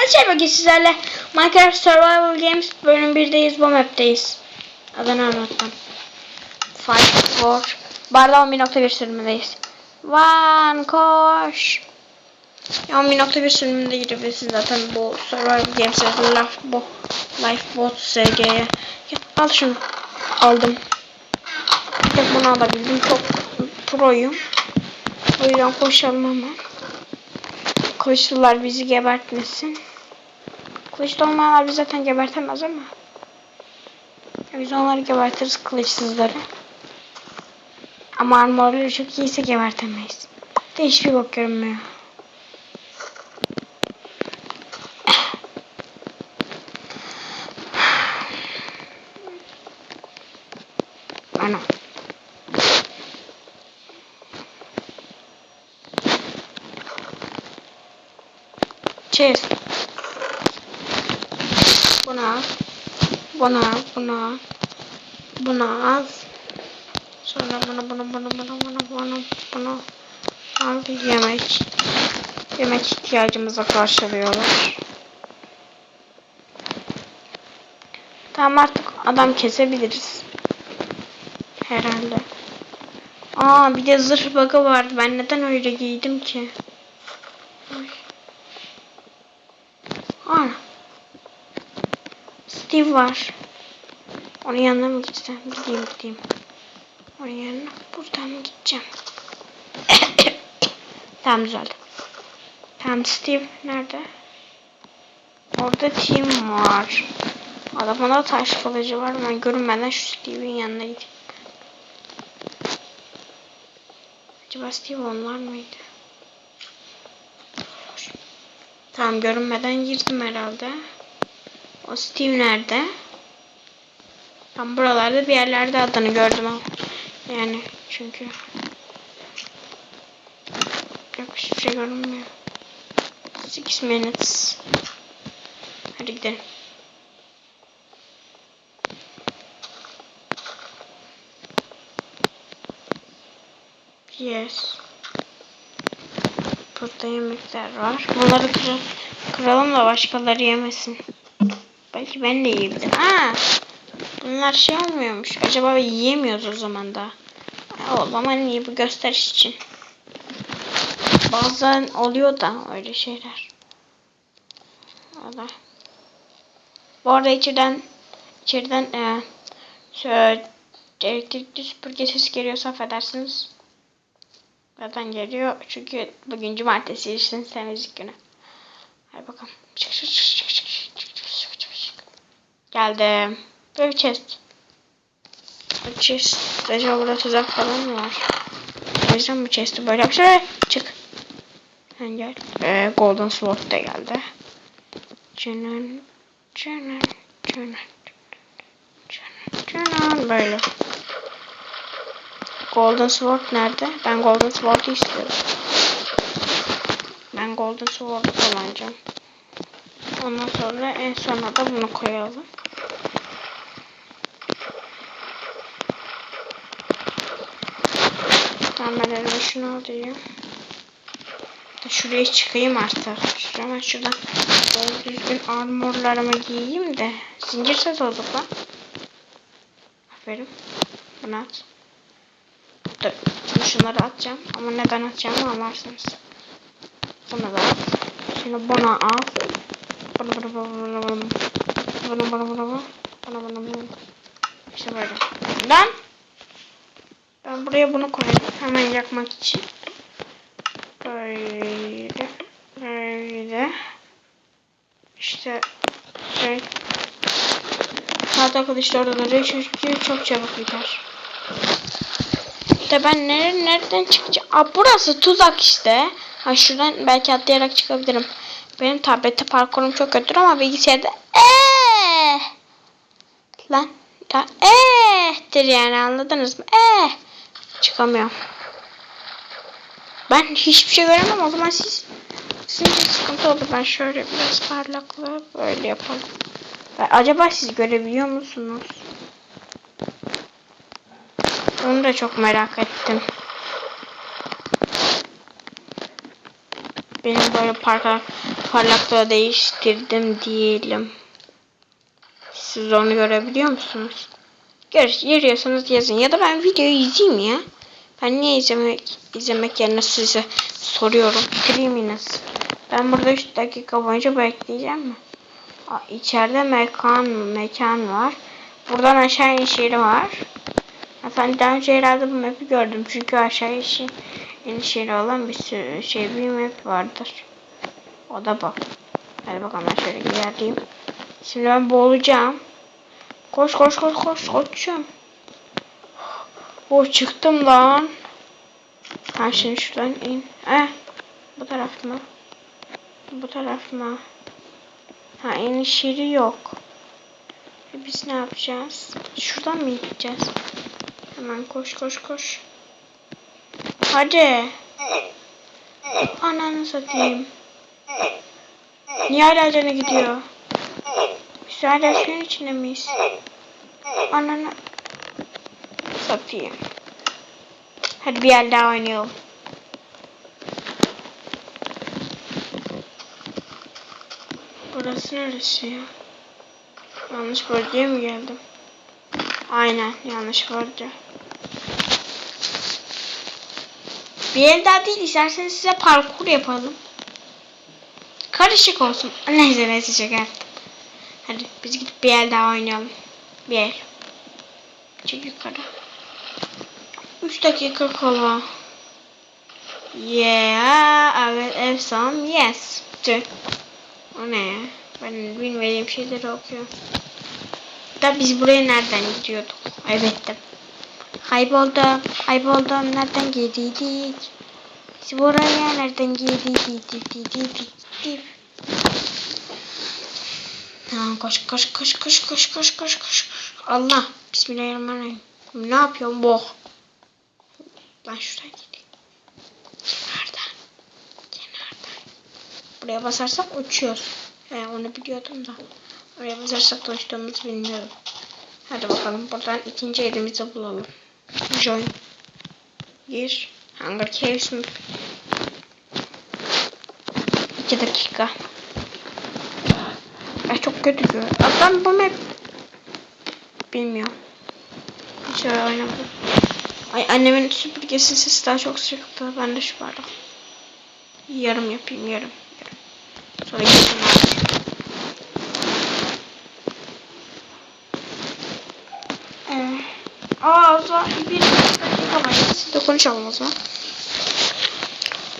Arkadaşlar bugün sizlerle Minecraft Survival Games bölüm 1'deyiz. Bu map'teyiz. Adını anlatmam. Fight for. Barda 11.1 sürümündeyiz. One koş. 11.1 sürümünde girebilirsiniz zaten bu Survival Games'e Life bu Lifeboat SG'ye. Al şunu. Aldım. Bir bunu alabildim. Çok proyum. O yüzden koşalım hemen. Kılıçlılar bizi gebertmesin. Kılıçlı olmayanlar bizi zaten gebertemez ama. Biz onları gebertiriz kılıçsızları. Ama armorları çok iyiyse gebertemeyiz. De hiçbir bok görünmüyor. Ana. Chest. Al. Bunu al. Bunu al. Sonra bunu bunu bunu bunu bunu bunu bunu al yemek. Yemek ihtiyacımıza karşılıyorlar. Tamam artık adam kesebiliriz. Herhalde. Aa bir de zırh bug'ı vardı. Ben neden öyle giydim ki? Ay. Ana. Steve var. Onun yanına mı gitsem? Gideyim gideyim. Onun yanına buradan mı gideceğim? tamam düzeldi. Tamam Steve nerede? Orada Tim var. Adamın da taş kılıcı var. Ben görünmeden şu Steve'in yanına gideyim. Acaba Steve onlar mıydı? Tamam görünmeden girdim herhalde. O Steve nerede? Tam buralarda bir yerlerde adını gördüm ama. Yani çünkü. Yok hiçbir şey görünmüyor. 6 minutes. Hadi gidelim. Yes. Burada yemekler var. Bunları kır kıralım da başkaları yemesin. Belki ben de yiyebilirim. Aa, bunlar şey olmuyormuş. Acaba yiyemiyoruz o zaman da. O zaman iyi bu gösteriş için. Bazen oluyor da öyle şeyler. Valla. Bu arada içeriden içeriden e, şöyle elektrikli süpürge sesi geliyorsa affedersiniz. Zaten geliyor çünkü bugün cumartesi için temizlik günü. Hadi bakalım. Çık çık çık çık çık çık çık çık. Geldim. Böyle chest. Bu chest. Acaba burada tuzak falan mı var? O yüzden bu chest'i böyle yapacağım. Çık. Sen gel. Ee, Golden Sword da geldi. Canan. Canan. Canan. Canan. Canan. Böyle. Golden Sword nerede? Ben Golden Sword'u istiyorum. Ben Golden Sword'u kullanacağım. Ondan sonra en sona da bunu koyalım. Tamam ben elime şunu alayım. Şuraya çıkayım artık. Ben şuradan doğru düzgün armorlarımı giyeyim de. Zincir set olduk lan. Aferin. Bunu at. Dur. Şimdi şunları atacağım. Ama neden atacağımı anlarsınız. Bunu da at. Şimdi bunu al. İşte böyle. Ben ben buraya bunu koyayım. Hemen yakmak için. Böyle. Böyle. İşte şey. Saat arkadaşlar da duruyor çünkü çok çabuk biter. İşte ben nereden, nereden çıkacağım? Aa, burası tuzak işte. Ha şuradan belki atlayarak çıkabilirim. Benim tablette parkurum çok kötü ama bilgisayarda eee lan ya eee'tir yani anladınız mı? Eee çıkamıyorum. Ben hiçbir şey göremem o zaman siz sizin için sıkıntı oldu. Ben şöyle biraz parlaklığı böyle yapalım. Ben, acaba siz görebiliyor musunuz? Onu da çok merak ettim. Benim böyle parka parlaklığı değiştirdim diyelim. Siz onu görebiliyor musunuz? Gör, görüyorsanız yazın. Ya da ben videoyu izleyeyim ya. Ben niye izlemek izlemek yerine size soruyorum. Bitireyim yine. Ben burada 3 dakika boyunca bekleyeceğim mi? Aa, içeride mekan mekan var. Buradan aşağı iniş yeri var. Efendim daha önce herhalde bu map'i gördüm. Çünkü aşağı iniş, iniş yeri olan bir sürü şey bir map vardır. O da bu. Hadi bakalım ben şöyle ilerleyeyim. Şimdi ben boğulacağım. Koş koş koş koş koşum. Oh çıktım lan. Ha şimdi şuradan in. Eh. Bu taraf mı? Bu taraf mı? Ha iniş yeri yok. E biz ne yapacağız? Şuradan mı gideceğiz? Hemen koş koş koş. Hadi. Ananı satayım. Niye hala gidiyor? Biz hala suyun içinde miyiz? Ananı satayım. Hadi bir yer daha oynayalım. Burası neresi ya? Yanlış bölgeye mi geldim? Aynen yanlış bölge. Bir yer daha değil isterseniz size parkur yapalım. Karışık olsun. Neyse neyse şeker. Hadi biz gidip bir el daha oynayalım. Bir el. Çık yukarı. 3 dakika kala. Yeah, evet efsam yes. O ne ya? Ben bilmediğim şeyleri okuyorum. Da biz buraya nereden gidiyorduk? Kaybettim. Kayboldum. Kayboldum. Nereden gidiydik? Biz buraya nereden gidiydik? Tamam koş koş koş koş koş koş koş koş. Allah. Bismillahirrahmanirrahim. Ne yapıyorum bu? Ben şuradan gideyim. Kenardan. Kenardan. Buraya basarsak uçuyoruz. He onu biliyordum da. Oraya basarsak uçtuğumuzu bilmiyordum. Hadi bakalım buradan ikinci elimizi bulalım. Join. Gir. Hunger Caves mi? İki dakika. Ay çok kötü görüyor. Ben bu map bilmiyorum. Hiç öyle oynamadım. Ay annemin süpürgesi sesi daha çok çıktı. Ben de şu bardak. Yarım yapayım yarım. yarım. Sonra artık. Ee, Aa o zaman bir dakika var. Konuşalım o zaman.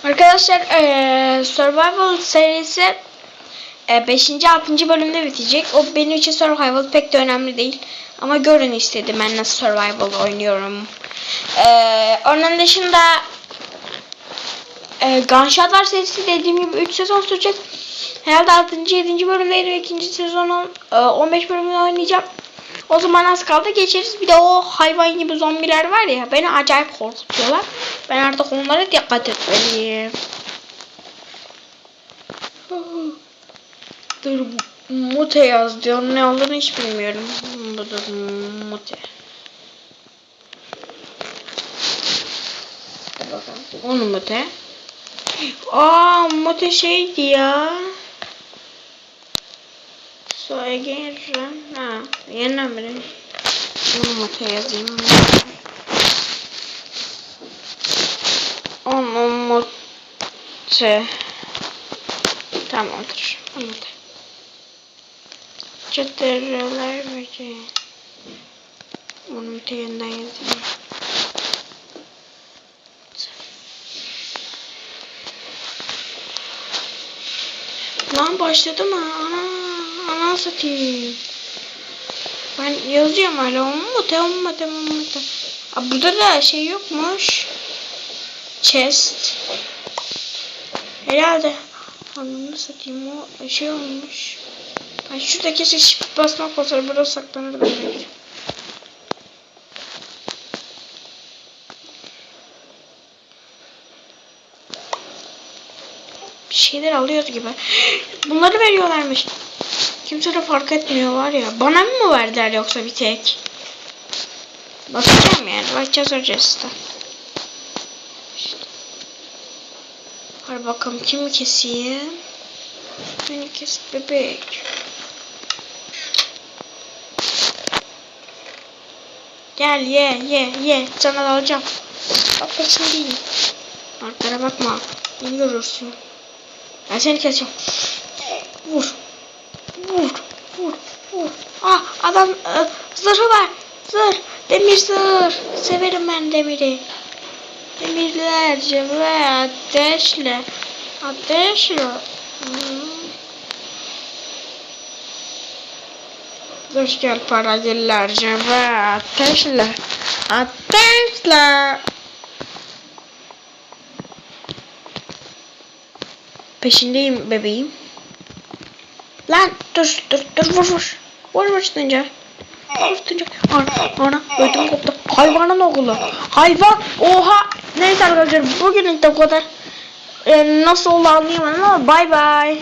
Arkadaşlar eee Survival serisi 5. 6. bölümde bitecek. O benim için survival pek de önemli değil. Ama görün istedim ben nasıl survival oynuyorum. Ee, onun dışında e, Gunshotlar serisi dediğim gibi 3 sezon sürecek. Herhalde 6. 7. bölümdeydi ve 2. sezonun e, 15 bölümünü oynayacağım. O zaman az kaldı geçeriz. Bir de o hayvan gibi zombiler var ya beni acayip korkutuyorlar. Ben artık onlara dikkat etmeliyim. Dur mute yaz diyor. Ne olduğunu hiç bilmiyorum. Budur mute. Onu mute. Aa mute şeydi ya. So again run. Ha, yeniden biri. Onu mute yazayım. Onu mute. Tamamdır. Anladım. Çatırlar böceği. Bunu bir yeniden yazayım. Lan başladı mı? Ana, ana satayım. Ben yazıyorum hala. Umute, umute, umute. Aa, burada da şey yokmuş. Chest. Herhalde. Anlamı satayım o şey olmuş. Ben şurada kesin shift basmak olsa burada saklanır belki. Bir şeyler alıyoruz gibi. Bunları veriyorlarmış. Kimse de fark etmiyor var ya. Bana mı verdiler yoksa bir tek? Bakacağım yani. Bakacağız hocası da. Hadi bakalım kimi keseyim. Beni kes bebek. Gel ye ye ye. Sana da alacağım. Bak şimdi değilim. Arkana bakma. Beni görürsün. Ben seni keseceğim. Vur. Ah adam e, zırhı var. Zırh. Demir zırh. Severim ben demiri. Demirlerce ve ateşle. Ateşle. Hmm. Hoş gel paralellerce ve ateşle. Ateşle. Peşindeyim bebeğim. Lan dur dur dur vur vur. Vur vur Tunca. Vur Tunca. Ana ana ödüm koptu. Hayvanın oğlu. Hayvan. Oha. Neyse arkadaşlar bugünlük de bu kadar. Ee, nasıl oldu anlayamadım ama bay bay.